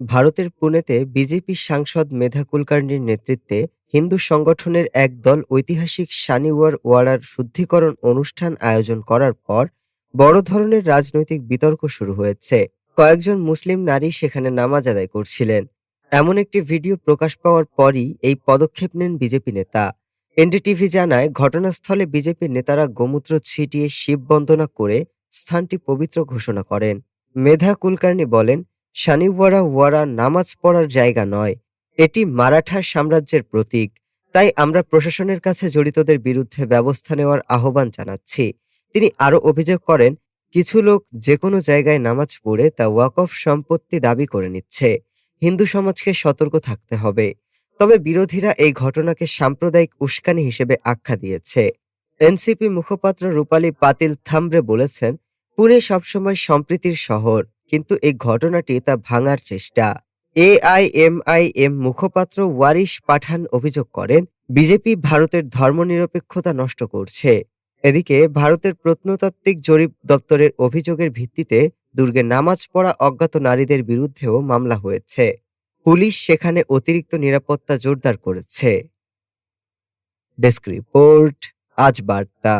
ভারতের পুনেতে বিজেপি সাংসদ মেধা কুলকার্নির নেতৃত্বে হিন্দু সংগঠনের এক দল ঐতিহাসিক শানিওয়ার ওয়ারার শুদ্ধিকরণ অনুষ্ঠান আয়োজন করার পর বড় ধরনের রাজনৈতিক বিতর্ক শুরু হয়েছে। কয়েকজন মুসলিম নারী সেখানে নামাজ আদায় করছিলেন। এমন একটি ভিডিও প্রকাশ পাওয়ার পরই এই পদক্ষেপ নেন বিজেপি নেতা। এনডিটিভি জানায়, ঘটনাস্থলে বিজেপির নেতারা গোমূত্র ছিটিয়ে শিব বন্দনা করে স্থানটি পবিত্র ঘোষণা করেন। মেধা কুলকার্নি বলেন শানিওয়ারা ওয়ারা নামাজ পড়ার জায়গা নয়। এটি মারাঠা সাম্রাজ্যের প্রতীক। তাই আমরা প্রশাসনের কাছে জড়িতদের বিরুদ্ধে ব্যবস্থা নেওয়ার আহ্বান জানাচ্ছি। তিনি আরও অভিযোগ করেন, কিছু লোক যে কোনো জায়গায় নামাজ পড়ে তা ওয়াকফ সম্পত্তি দাবি করে নিচ্ছে। হিন্দু সমাজকে সতর্ক থাকতে হবে। তবে বিরোধীরা এই ঘটনাকে সাম্প্রদায়িক উস্কানি হিসেবে আখ্যা দিয়েছে। এনসিপি মুখপাত্র রূপালী পাতিল থামব্রে বলেছেন, পুনে সবসময় সম্প্রীতির শহর। কিন্তু এই ঘটনাটি তা ভাঙার চেষ্টা। এআইএমআইএম মুখপাত্র ওয়ারিশ পাঠান অভিযোগ করেন, বিজেপি ভারতের ধর্মনিরপেক্ষতা নষ্ট করছে। এদিকে ভারতের প্রত্নতাত্ত্বিক জরিপ দপ্তরের অভিযোগের ভিত্তিতে দুর্গে নামাজ পড়া অজ্ঞাত নারীদের বিরুদ্ধেও মামলা হয়েছে। পুলিশ সেখানে অতিরিক্ত নিরাপত্তা জোরদার করেছে। ডেস্ক রিপোর্ট, আজ বার্তা।